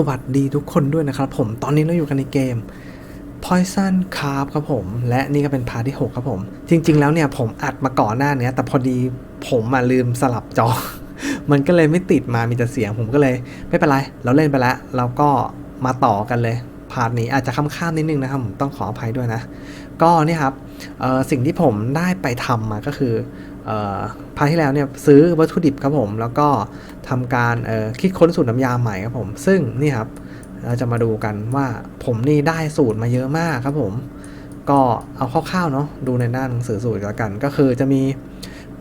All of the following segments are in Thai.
สวัสดีทุกคนด้วยนะครับผม ตอนนี้เราอยู่กันในเกม Poison Carp ครับผม และนี่ก็เป็นพาร์ทที่ 6 ครับผม จริง ๆ แล้วเนี่ยผมอัดมาก่อนหน้าเนี้ยแต่พอดีผมมาลืมสลับจอ มันก็เลยไม่ติดมามีแต่เสียงผมก็เลย ไม่เป็นไร เราเล่นไปแล้วเราก็มาต่อกันเลย พาร์ทนี้อาจจะค้ำๆนิดนึงนะครับผมต้องขออภัยด้วยนะ ก็นี่ครับ สิ่งที่ผมได้ไปทำมาก็คือพาที่แล้วเนี่ยซื้อวัตถุดิบครับผมแล้วก็ทำการคิดค้นสูตรน้ำยาใหม่ครับผม ซึ่งนี่ครับเราจะมาดูกันว่าผมนี่ได้สูตรมาเยอะมากครับผม ก็เอาคร่าวๆเนาะดูในหน้าหนังสือสูตรแล้วกัน ก็คือจะมี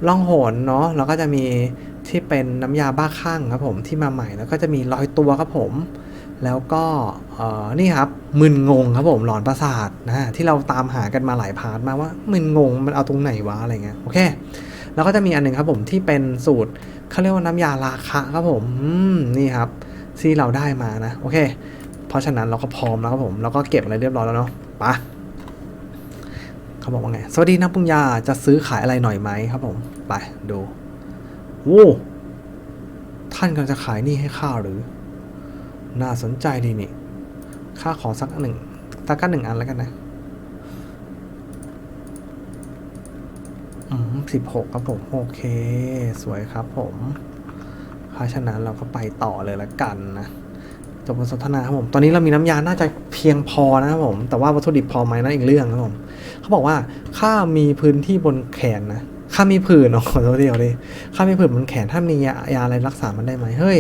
ล่องหนเนาะแล้วก็จะมีที่เป็นน้ำยาบ้าคลั่งครับผมที่มาใหม่แล้วก็จะมีลอยตัวครับผม แล้วก็นี่ครับมึนงงครับผมหลอนประสาทนะที่เราตามหากันมาหลายพาร์ทมาว่ามึนงงมันเอาตรงไหนวะอะไรเงี้ยโอเค แล้วก็จะมีอันหนึ่งครับผมที่เป็นสูตรเขาเรียกว่าน้ำยาราคะครับผมนี่ครับที่เราได้มานะโอเค เพราะฉะนั้นเราก็พร้อมแล้วครับผมเราก็เก็บอะไรเรียบร้อยแล้วเนาะไปะเขาบอกว่าไงสวัสดีนักปรุงยาจะซื้อขายอะไรหน่อยไหมครับผมไปดูโว้ท่านกำลังจะขายนี่ให้ข้าหรือ น่าสนใจดีนี่ ค่าขอสักหนึ่งสักกันหนึ่งอันแล้วกันนะ อืมสิบหกครับผม โอเค สวยครับผม เพราะฉะนั้นเราก็ไปต่อเลยละกันนะจบบทสนทนาครับผม ตอนนี้เรามีน้ำยา น่าจะเพียงพอนะครับผม แต่ว่าวัตถุดิบพอไหมนั่นอีกเรื่องครับผม เขาบอกว่าข้ามีพื้นที่บนแขนนะ ข้ามีผื่นอ๋อขอโทษทีเอาดิข้ามีผื่นบนแขน ถ้ามียายาอะไรรักษามันได้ไหม เฮ้ย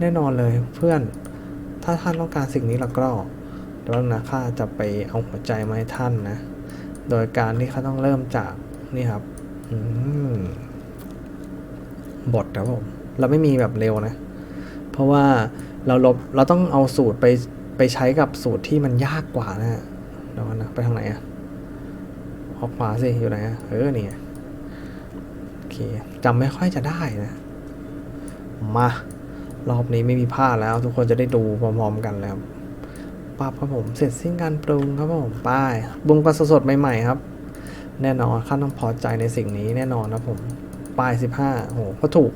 แน่นอนเลยเพื่อน ถ้าท่านต้องการสิ่งนี้แล้วก็เดี๋ยวนะข้าจะไปเอาหัวใจมาให้ท่านนะ โดยการที่เขาต้องเริ่มจากนี่ครับบทครับผมเราไม่มีแบบเร็วนะ เพราะว่าเราลบเราต้องเอาสูตรไปไปใช้กับสูตรที่มันยากกว่านะเดี๋ยวนะไปทางไหนอะออกขวาสิอยู่ไหนอะเออนี่ไงโอเคจำไม่ค่อยจะได้นะ มา รอบนี้ไม่มีพลาดแล้ว ทุกคนจะได้ดูพร้อมๆกันแล้วปั๊บครับผมเสร็จสิ้นการปรุงครับผมไป้ายปรุงกันสดๆใหม่ๆครับ แน่นอนข้าต้องพอใจในสิ่งนี้แน่นอนนะผมป้ายสิบห้าโอ้โหก็ถูก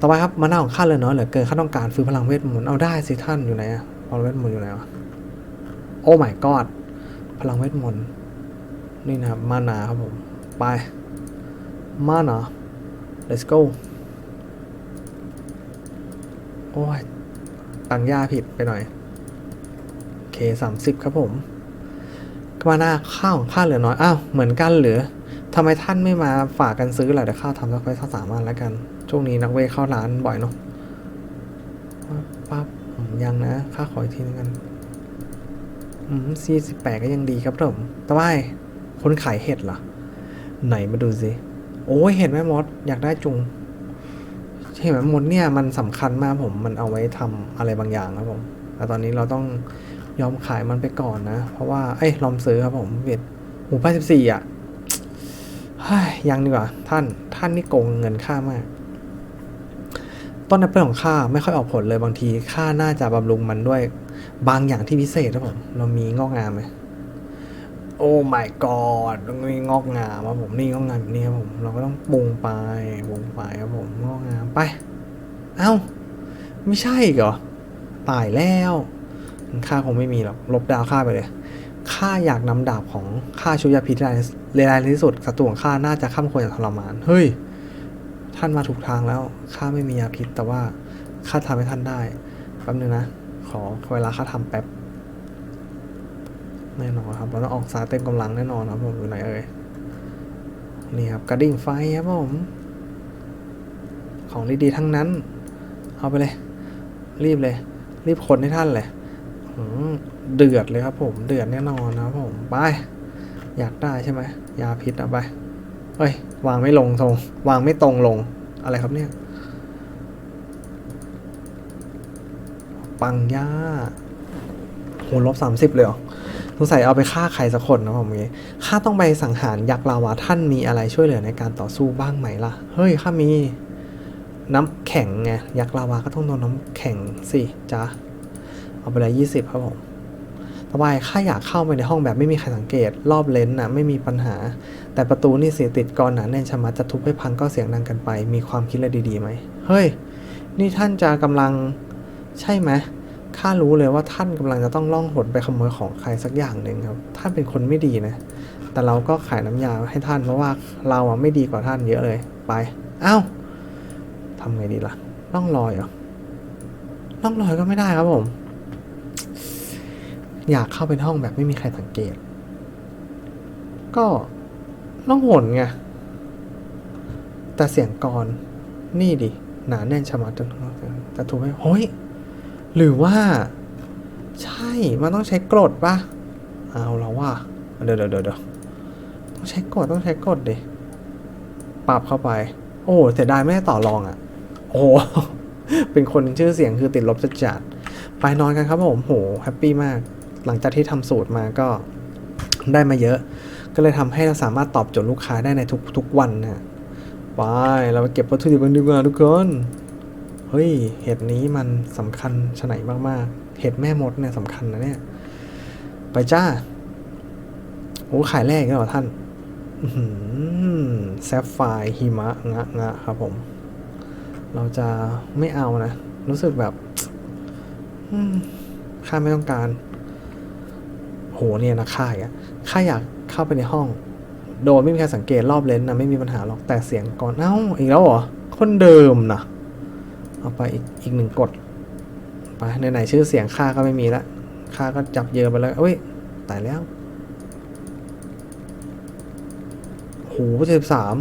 ต่อไปครับมาหน้าของข้าเลยเนาะเหลือเกินข้าต้องการฟื้นพลังเวทมนต์เอาได้สิท่านอยู่ไหนอะพลังเวทมนต์อยู่ไหนวะโอ้ my god พลังเวทมนต์นี่นะครับมานาครับผมไปมานา let's go โอ้ยตังย่าผิดไปหน่อย โอเคสามสิบครับผมก็มาหน้าข้าวของข้าเหลือน้อย อ้าว เหมือนกันเหรือทำไมท่านไม่มาฝากกันซื้อล่ะเดี๋ยวข้าทำสักไว้สักสามวันแล้วกัน ช่วงนี้นักเวทเข้าร้านบ่อยเนาะปั๊บปั๊บอืมยังนะ ข้าขออีกทีนึงกัน อืมสี่สิบแปดก็ยังดีครับผมต่ว่าคนขายเห็ดเหรอ ไหนมาดูสิ โอ้ยเห็ดแม่มด อยากได้จุง เห็ดแม่มดเนี่ยมันสำคัญมากผมมันเอาไว้ทำอะไรบางอย่างครับผมแต่ตอนนี้เราต้องยอมขายมันไปก่อนนะ เพราะว่าเอ้ยลอมซื้อครับผมเวทหมูป้าสิบสี่อะยยังดีกว่า ท่านท่านนี่โกงเงินค่ามาก ต้นแอปเปิลของข้าไม่ค่อยออกผลเลยบางทีข้าน่าจะบำรุงมันด้วย บางอย่างที่พิเศษครับผม เรามีงอกงามไหม โอ้ my god ต้องมีงอกงามครับผมนี่งอกงามแบบนี้ครับผม เราก็ต้องปรุงไปปรุงไปครับผมงอกงามไป เอ้า ไม่ใช่เหรอตายแล้วข้าคงไม่มีหรอกลบดาวข้าไปเลยข้าอยากนำดาบของข้าชุยาพิษเลวร้ายที่สุดศัตรูของข้าน่าจะข้ามควรจะทรมาน เฮ้ย ท่านมาถูกทางแล้วข้าไม่มียาพิษแต่ว่าข้าทำให้ท่านได้แป๊บนึงนะ ขอเวลาข้าทำแป๊บ แน่นอนครับ เราต้องออกสายเต็มกำลังแน่นอนครับผมอยู่ไหนเอ่ยนี่ครับกระดิ่งไฟครับผม ของดีๆทั้งนั้น เอาไปเลย รีบเลย รีบคนให้ท่านเลยเดือดเลยครับผม เดือดแน่นอนนะครับผม ไป อยากได้ใช่ไหมยาพิษเอาไปเฮ้ย วางไม่ลงทรง วางไม่ตรงลง อะไรครับเนี่ย ปังย่าโหลบสามสิบเลยเหรอ สงสัยเอาไปฆ่าใครสักคนนะผมงี้ข้าต้องไปสังหารยักษ์ลาวาท่านมีอะไรช่วยเหลือในการต่อสู้บ้างไหมล่ะ เฮ้ยข้ามีน้ำแข็งไงยักษ์ลาวาก็ต้องโดนน้ำแข็งสิจ้าเอาไปเลยยี่สิบครับผมต่อไปข้าอยากเข้าไปในห้องแบบไม่มีใครสังเกต รอบเลนส์นะไม่มีปัญหา แต่ประตูนี่เสียติดกรหนาแน่นชะมัดจะทุบให้พังก็เสียงดังกันไป มีความคิดอะไรดีๆไหมเฮ้ย นี่ท่านจะกำลังใช่ไหม ข้ารู้เลยว่าท่านกำลังจะต้องล่องหนไปขโมยของใครสักอย่างหนึ่งครับ ท่านเป็นคนไม่ดีนะ แต่เราก็ขายน้ำยาให้ท่านเพราะว่าเราอะไม่ดีกว่าท่านเยอะเลย ไปเอ้าทำไงดีล่ะล่องลอยเหรอล่องลอยก็ไม่ได้ครับผม อยากเข้าไปห้องแบบไม่มีใครสังเกต ก็ล่องหนไง แต่เสียงกร นี่ดิ หนาแน่นชะมัดจนจะถูกไหมเฮ้ย หรือว่า ใช่ มันต้องใช้กรดปะเอาแล้วว่าเดี๋ยวเดี๋ยวเดี๋ยวต้องใช้กดต้องใช้กดดิปรับเข้าไป โอ้เสียดายไม่ได้ต่อรองอะ่ะ โอ้ เป็นคนชื่อเสียงคือติดลบจัดๆไปนอนกันครับผมโหแฮปปี้มาก หลังจากที่ทำสูตรมาก็ได้มาเยอะ ก็เลยทำให้เราสามารถตอบโจทย์ลูกค้าได้ในทุกทุกวันนะไปเราไปเก็บวัตถุดิบกันดีกว่าทุกคน เฮ้ย เห็ดนี้มันสำคัญชไหนมากๆ เห็ดแม่มดเนี่ยสำคัญนะเนี่ย ไปจ้า โอ้ ขายแรกแล้วเหรอท่านแซฟไฟหิมะ งะ งะ ครับผม เราจะไม่เอานะ รู้สึกแบบข้าไม่ต้องการ โหเนี่ยนะข้าอะข้าอยากเข้าไปในห้อง โดยไม่มีใครสังเกตรอบเลนส์นะไม่มีปัญหาหรอกแต่เสียงก่อน เอ้า อีกแล้วเหรอ คนเดิมนะ เอาไปอีกอีกหนึ่งกดไปไหนๆชื่อเสียงข้าก็ไม่มีละข้าก็จับเยอะไปแล้วเอ้ยตายแล้วโหเจ็ดสาม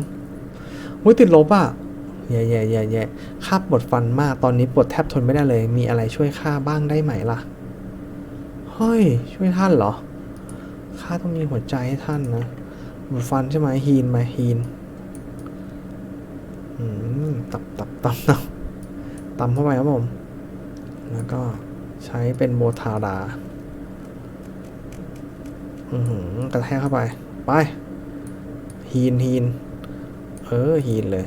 อุ้ยติดลบอะแย่แย่แย่แย่ข้าปวดฟันมากตอนนี้ปวดแทบทนไม่ได้เลย มีอะไรช่วยข้าบ้างได้ไหมล่ะเฮ้ยช่วยท่านเหรอข้าต้องมีหัวใจให้ท่านนะปวดฟันใช่ไหมฮีนไหมฮีนอืมตับตับตับตับ ตำเข้าไปครับผม แล้วก็ใช้เป็นโบทาดาอือหือกระแทกเข้าไป ไปฮีนฮีนเออฮีนเลย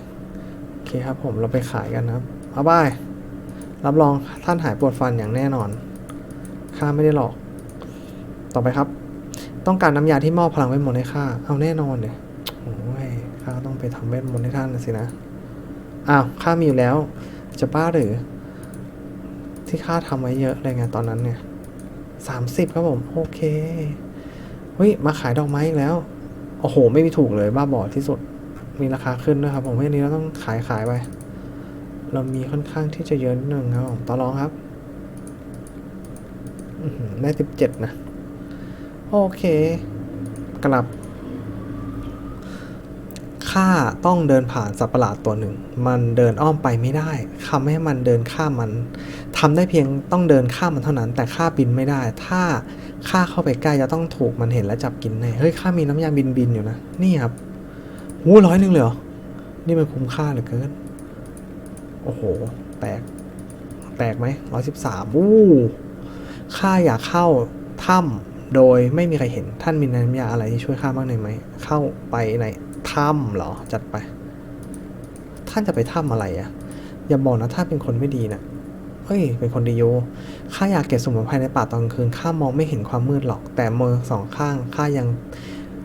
โอเคครับผมเราไปขายกันนะครับเอาบายรับรองท่านหายปวดฟันอย่างแน่นอน ข้าไม่ได้หลอก ต่อไปครับ ต้องการน้ำยาที่มอบพลังเวทมนต์ให้ข้า เอาแน่นอนเลยโอ้ยข้าต้องไปทำเวทมนต์ให้ท่านสินะ อ้าว ข้ามีอยู่แล้ว จะบ้าหรือ ที่ข้าทำไว้เยอะเลยไงตอนนั้นเนี่ยสามสิบครับผม โอเคเฮ้ยมาขายดอกไม้อีกแล้ว โอ้โห ไม่มีถูกเลยบ้าบอที่สุด มีราคาขึ้นด้วยครับผมไม่นี้เราต้องขายขายไป เรามีค่อนข้างที่จะเยอะนิดนึงครับผมต่อรองครับหือได้สิบเจ็ดนะ โอเค กลับ ข้าต้องเดินผ่านสัตว์ประหลาดตัวหนึ่ง มันเดินอ้อมไปไม่ได้ทำให้มันเดินข้ามมันทำได้เพียงต้องเดินข้ามมันเท่านั้น แต่ข้าบินไม่ได้ ถ้าข้าเข้าไปใกล้จะต้องถูกมันเห็นและจับกินแน่เฮ้ยข้ามีน้ำยาบินบินอยู่นะ นี่ครับหูร้อยหนึ่งเลยเหรอ นี่มันคุ้มค่าเหลือเกิน โอ้โห แตก แตกไหมร้อยสิบสามอู้ข้าอยากเข้าถ้ำโดยไม่มีใครเห็นท่านมีน้ำยาอะไรที่ช่วยข้าบ้างได้ไหม เข้าไปใน ถ้ำเหรอ จัดไป ท่านจะไปถ้ำอะไรอะอย่าบอกนะถ้านเป็นคนไม่ดีนะเฮ้ย เป็นคนดีโยข้าอยากเก็บสมุนไพรในป่าตอนกลางคืนข้ามองไม่เห็นความมืดหรอก แต่มือสองข้างข้ายัง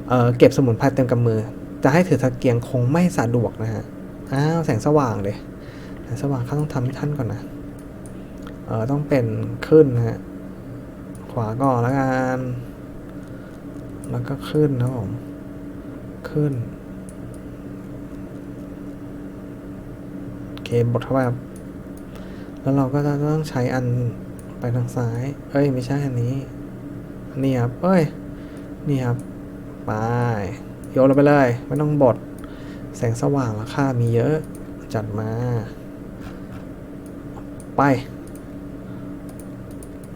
เเก็บสมุนไพรเต็มกำมือ จะให้ถือตะเกียงคงไม่สะดวกนะฮะอ้าวแสงสว่างเลยแสงสว่างข้าต้องทำให้ท่านก่อนนะเออต้องเป็นขึ้นนะฮะขวาก่อนแล้วกันแล้วก็ขึ้นนะผมขึ้น โอ เคบดเข้าไปครับแล้วเราก็จะต้องใช้อันไปทางซ้าย เอ้ย ไม่ใช่อันนี้นี่ครับ เอ้ย นี่ครับ ไป โยนลงไปเลย ไม่ต้องบด แสงสว่างราคามีเยอะ จัดมา ไป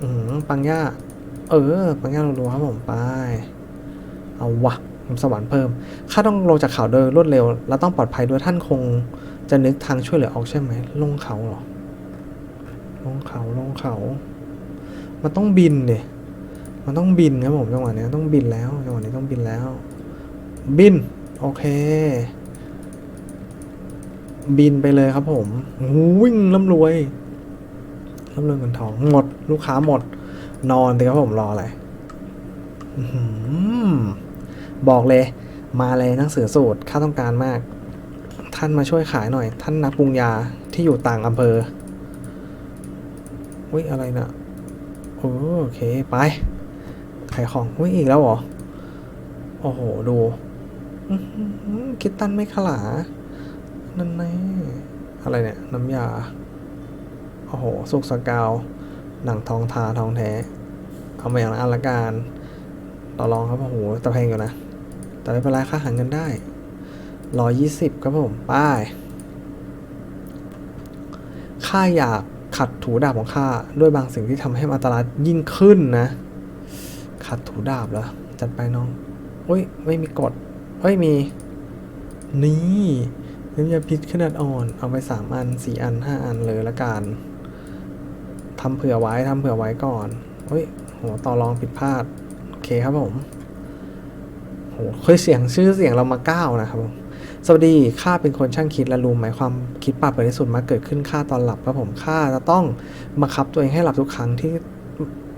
อืมปังย่า เออ ปังย่ารัวๆครับผมไป เอาวะผมสวรรค์เพิ่ม ข้าต้องลงจากเขาโดยรวดเร็ว และต้องปลอดภัยด้วยท่านคง จะนึกทางช่วยเหลือออกใช่ไหมลงเขาหรอ ลงเขาลงเขา มันต้องบินเดมันต้องบินครับผมจังหวะนี้ต้องบินแล้วจังหวะนี้ต้องบินแล้ว บิน โอเค บินไปเลยครับผมวิ่งร่ำรวยร่ำรวยเงินทองหมด ลูกค้าหมด นอนเลยครับผมรออะไรบอกเลย มาเลยหนังสือสูตรข้าต้องการมาก ท่านมาช่วยขายหน่อย ท่านนักปรุงยาที่อยู่ต่างอำเภออุ้ยอะไรนะโอเค ไป ขายของอุ้ยอีกแล้วเหรอ โอ้โห ดูคิดตันไม่ขลา นั่นแน่อะไรเนี่ย น้ำยา โอ้โห สุกสกาว หนังทองทาทองแท้ เอามาอย่างละอันละกันต่อรองครับ โอ้โหแต่แพงอยู่นะ แต่ไม่เป็นไรค่าหาเงินได้ ร้อยี่สิบครับผมไป้าย ข้าอยากขัดถูดาบของข้าด้วยบางสิ่งที่ทำให้มันอันตรายยิ่งขึ้นนะ ขัดถูดาบเหรอ จัดไปน้องอุ้ย ไม่มีกฎเอ้ย มี นี่น้ำยาพิษขนาดอ่อน เอาไปสามอันสี่อันห้าอันเลยละกันทำเผื่อไว้ทำเผื่อไว้ก่อนเฮ้ยโหต่อรองผิดพลาด โอเคครับผมโหเคยเสียงชื่อเสียงเรามาเก้านะครับผม สวัสดีข้าเป็นคนช่างคิดและรู้ไหมความคิดป่าเปิดที่สุดมาเกิดขึ้นข้าตอนหลับครับผมข้าจะต้องบังคับตัวเองให้หลับทุกครั้งที่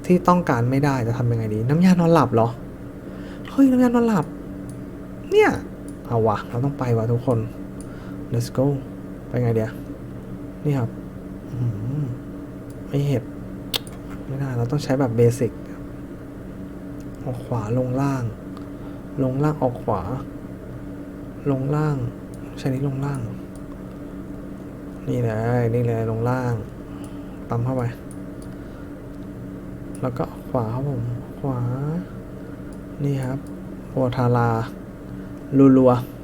ที่ต้องการไม่ได้จะทำยังไงดี น้ำยานอนหลับเหรอเฮ้ยน้ำยานอนหลับ เนี่ยเอาวะเราต้องไปวะทุกคน let's go ไปไงเดียนี่ครับไม่เห็ดไม่ได้เราต้องใช้แบบเบสิกออกขวาลงล่าง ลงล่างออกขวา ลงล่างใช้นี้ลงล่าง นี่เลยนี่เลยลงล่างตำเข้าไป แล้วก็ขวาครับผม ขวา นี่ครับโอทาราลัวๆ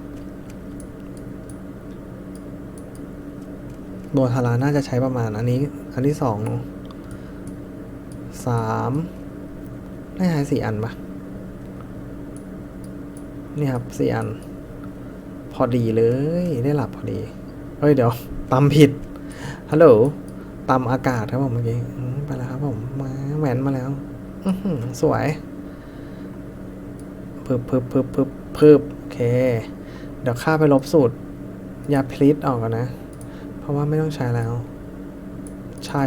โบทาราน่าจะใช้ประมาณอันนี้ อันที่สองสามน่าจะใช้สี่อันปะนี่ครับสี่อัน พอดีเลยได้หลับพอดี เฮ้ยเดี๋ยวตำผิด ฮัลโหลตำอากาศครับผมเมื่อกี้ไปแล้วครับผมมาแหวนมาแล้วสวยพึบพึบพึบพึบพึบโอเค เดี๋ยวข้าไปลบสูตรยาพลิษออกก่อนนะ เพราะว่าไม่ต้องใช้แล้ว ใช่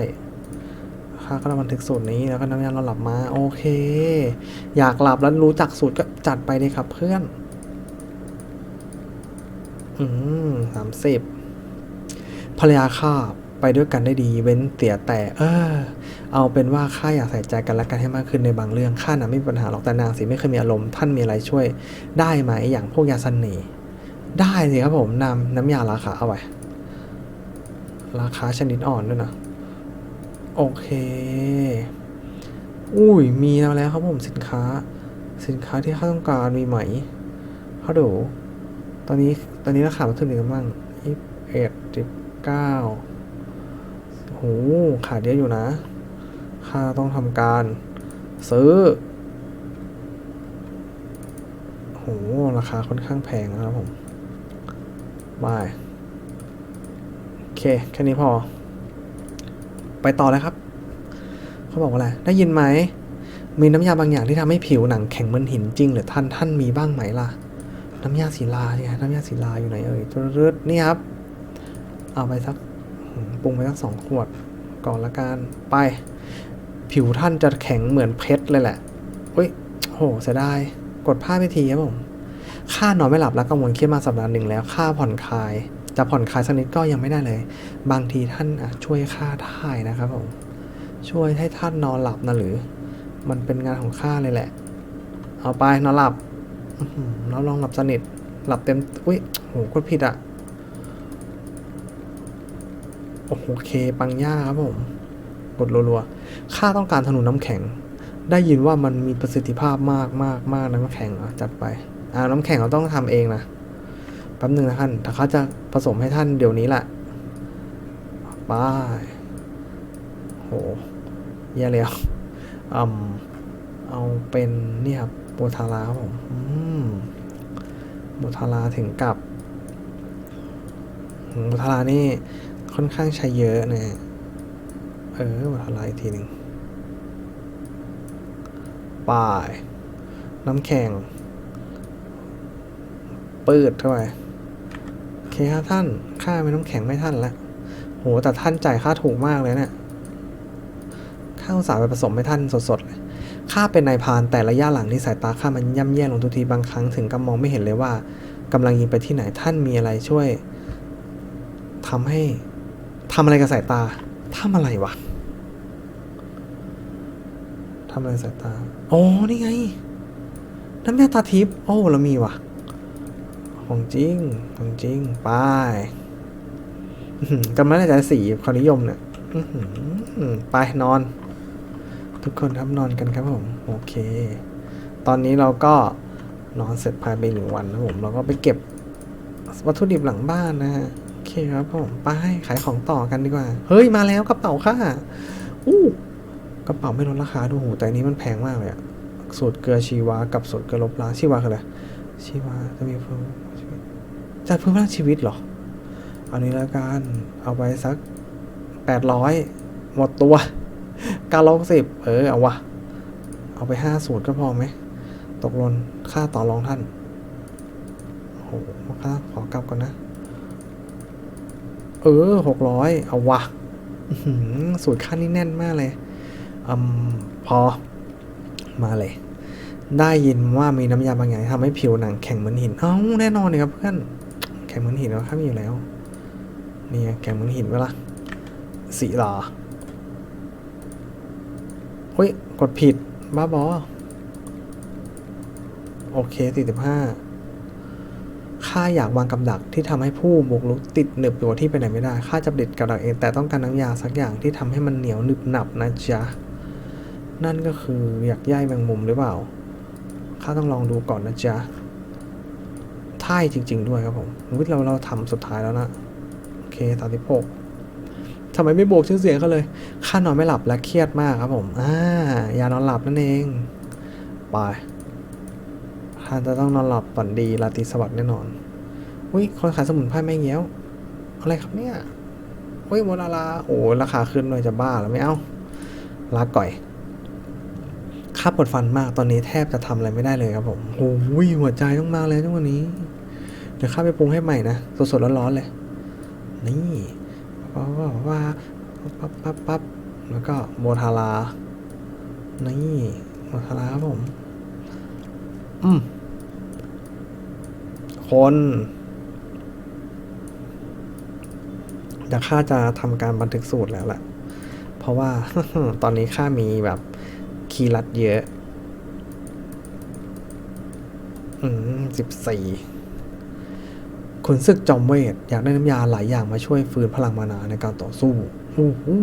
ข้าก็ต้องบันทึกสูตรนี้แล้วก็น้ำยาเราหลับมา โอเค อยากหลับแล้วรู้จักสูตรก็จัดไปเลยครับเพื่อน อืมสามสิบภรรยาข้าไปด้วยกันได้ดี เว้นเสียแต่ เออ เอาเป็นว่าข้าอยากใส่ใจกันและกันให้มากขึ้นในบางเรื่องข้าน่ะไม่มีปัญหาหรอกแต่นางสิไม่เคยมีอารมณ์ท่านมีอะไรช่วย ได้ไหมอย่างพวกยาสน่ห์ได้สิครับผมนำน้ำยาราคาเอาไว้ราคาชนิดอ่อนด้วยนะโอเค อุ้ยมีมาแล้วครับผมสินค้า สินค้าที่ข้าต้องการมีไหมฮัลโหล ตอนนี้ตอนนี้ราคามันเท่าไหร่กันบ้างยี่สิบเอ็ดสิบเก้าโหขาดเยอะอยู่นะ ค่าต้องทำการ ซื้อโหราคาค่อนข้างแพงนะครับผมบายโอเค แค่นี้พอ ไปต่อเลยครับ เขาบอกว่าอะไร ได้ยินไหมมีน้ำยาบางอย่างที่ทำให้ผิวหนังแข็งเหมือนหินจริงหรือท่านท่านมีบ้างไหมล่ะ น้ำยาศิลาเนี่ยน้ำยาศิลาอยู่ไหนเอ่ยรึดนี่ครับ เอาไปสักปรุงไปสักสองขวดก่อนละกันไป ผิวท่านจะแข็งเหมือนเพชรเลยแหละอุ้ยโหเสียดายกดผ้าไปทีครับผมค่านอนไม่หลับแล้วกังวลเครียดมาสัปดาห์หนึ่งแล้ว ค่าผ่อนคลาย จะผ่อนคลายสักนิดก็ยังไม่ได้เลย บางทีท่านช่วยค่าได้นะครับผมช่วยให้ท่านนอนหลับนะหรือ มันเป็นงานของข้าเลยแหละ เอาไปนอนหลับ แล้วลองหลับสนิท หลับเต็ม อุ้ยโหกดผิดอะโอ้โหโเคปังย่าครับผม กดรัวๆข้าต้องการธนูน้ำแข็ง ได้ยินว่ามันมีประสิทธิภาพมากมากมากน้ำแข็งอะจัดไปอ่าน้ำแข็งเราต้องทำเองนะแป๊บหนึ่งนะท่านแต่เขาจะผสมให้ท่านเดี๋ยวนี้แหละไปโหแย่แล้วอืมเอาเป็นนี่ครับโบทาราครับผมอืม บทาราถึงกับอืมโบทารานี่ค่อนข้างใช้เยอะนะ เออโบทาราอีกทีหนึ่งป้าย น้ำแข็ง ปืดเข้าไปโอเคครับท่าน ค่าเป็นน้ำแข็งไม่ท่านละโหแต่ท่านจ่ายค่าถูกมากเลยเนี่ย ค่าอุตสาหไปผสมให้ท่านสดๆเลย ข้าเป็นนายพานแต่ระยะหลังที่สายตาข้ามันย่ำแย่ลงทุกทีบางครั้งถึงกับมองไม่เห็นเลยว่ากำลังยิงไปที่ไหนท่านมีอะไรช่วยทำให้ทำอะไรกับสายตาทำอะไรวะทำอะไรสายตาโอ้นี่ไง น้ำยาตาทิพย์โอ้เรามีว่ะของจริงของจริงไปอื้อหือกำลังจะสีความนิยมเนี่ยไปนอน ทุกคนครับนอนกันครับผม โอเค ตอนนี้เราก็นอนเสร็จภายในหนึ่งวันนะผม เราก็ไปเก็บวัตถุดิบหลังบ้านนะฮะ โอเคครับผม ไปขายของต่อกันดีกว่า เฮ้ย มาแล้วกระเป๋าค่ะอู้กระเป๋าไม่ลดราคาดูโหแต่นี้มันแพงมากเลยอะสูตรเกลือชีวา กับสูตรเกลือลบล้างชีวาคืออะไร ชีวาจะมีเพิ่มจัดเพิ่มพลังชีวิตเหรอ เอานี้แล้วกัน เอาไปสักแปดร้อยหมดตัว ก้าร้อยสิบเออ เอาวะ เอาไปห้าสูตรก็พอไหม ตกลงค่าต่อรองท่าน โอ้โหค่าขอกลับก่อนนะ เออหกร้อยเอาวะสูตรค่านี่แน่นมากเลยอืมพอ มาเลย ได้ยินว่ามีน้ำยาบางอย่างทำให้ผิวหนังแข็งเหมือนหิน เอ้าแน่นอนเลยครับเพื่อน แข็งเหมือนหินแล้วครับมีอยู่แล้ว นี่แข็งเหมือนหินเวละสีหรอ เฮ้ย กดผิด บ้าบอ โอเคสี่สิบห้าข้าอยากวางกับดักที่ทำให้ผู้บุกรุกติดหนึบอยู่กับที่ไปไหนไม่ได้ ข้าจะผลิตกับดักเอง แต่ต้องการน้ำยาสักอย่างที่ทำให้มันเหนียวหนึบหนับนะจ๊ะ นั่นก็คืออยากย่ายแมงมุมหรือเปล่า ข้าต้องลองดูก่อนนะจ๊ะท่ายจริง ๆ ด้วยครับผมวิเราเราทำสุดท้ายแล้วนะ โอเคสามสิบหก ทำไมไม่โบกชื่อเสียงเขาเลยข้านอนไม่หลับและเครียดมากครับผมอ่ายานอนหลับนั่นเองไปท่านจะต้องนอนหลับฝันดีราตรีสวัสดิ์แน่นอนอุ้ยคนขายสมุนไพรแม่เงี้ยว อะไรครับเนี่ยอุ้ยโมนาลาโอ้ยราคาขึ้นเลยจะบ้าแล้วไม่เอาลาก่อยข้าปวดฟันมากตอนนี้แทบจะทำอะไรไม่ได้เลยครับผมโอ้ยหัวใจต้องมาเลยทุกวันนี้ เดี๋ยวข้าไปปรุงให้ใหม่นะสดๆร้อนๆเลย นี่ ว่าว่าว่าปั๊บปั๊บปั๊บแล้วก็โมทารานี่โมทาราครับผม อืม คนเดี๋ยวข้าจะทำการบันทึกสูตรแล้วแหละ เพราะว่า ตอนนี้ข้ามีแบบคีย์ลัดเยอะ อืมสิบสี่ ขุนศึกจอมเวทอยากได้น้ำยาหลายอย่างมาช่วยฟื้นพลังมานาในการต่อสู้อู้หู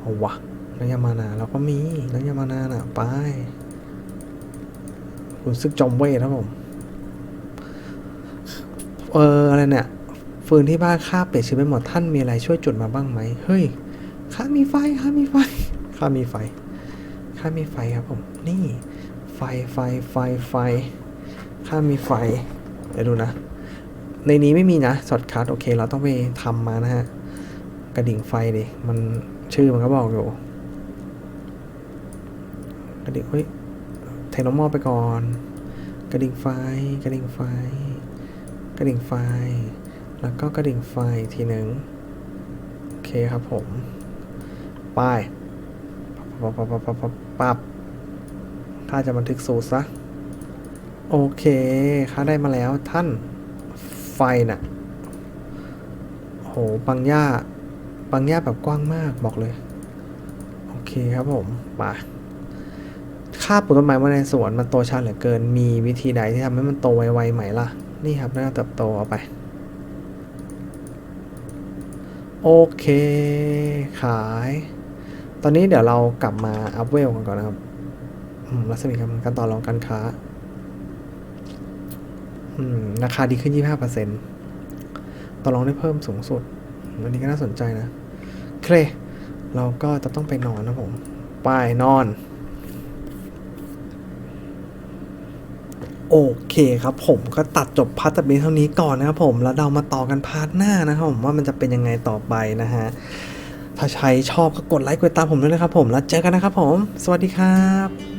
เอาวะน้ำยามานาเราก็มีน้ำยามานาน่ะไปขุนศึกจอมเวทครับผม เอออะไรเนี่ยฟืนที่บ้านข้าเปลี่ยนชื่อไปหมดท่านมีอะไรช่วยจุดมาบ้างไหมเฮ้ยข้ามีไฟข้ามีไฟข้ามีไฟข้ามีไฟครับผม นี่ ไฟไฟไฟไฟข้ามีไฟ เดี๋ยวดูนะ ในนี้ไม่มีนะสอดคัทโอเค เราต้องไปทำมานะฮะ กระดิ่งไฟดิ มันชื่อมันก็บอกอยู่ กระดิ่งเฮ้ยเทนอมอไปก่อน กระดิ่งไฟ กระดิ่งไฟ กระดิ่งไฟ แล้วก็กระดิ่งไฟทีหนึ่งโอเคครับผม ไปปับปับปับปับปับปับถ้าจะบันทึกสูตรซะ โอเคข้าได้มาแล้วท่านไฟน่ะโหปังหญ้าปังหญ้าแบบกว้างมากบอกเลย โอเคครับผมมาข้าปลูกต้นไม้ไว้ในสวนมันโตช้าเหลือเกิน มีวิธีใดที่ทำให้มันโตไวๆไหมล่ะ นี่ครับน่าเติบโตเอาไป โอเค ขาย ตอนนี้เดี๋ยวเรากลับมาอัพเวลกันก่อนนะครับรัศมีการต่อรองการค้า ราคาดีขึ้น 25%ต่อรองได้เพิ่มสูงสุดอันนี้ก็น่าสนใจนะเคเราก็จะต้องไปนอนนะผม ไปนอน โอเคครับผมก็ตัดจบพาร์ทเพียงเท่านี้ก่อนนะครับผมแล้วเรามาต่อกันพาร์ทหน้านะครับผมว่ามันจะเป็นยังไงต่อไปนะฮะ ถ้าใครชอบก็กดไลค์กดติดตามผมด้วยนะครับผมแล้วเจอกันนะครับผม สวัสดีครับ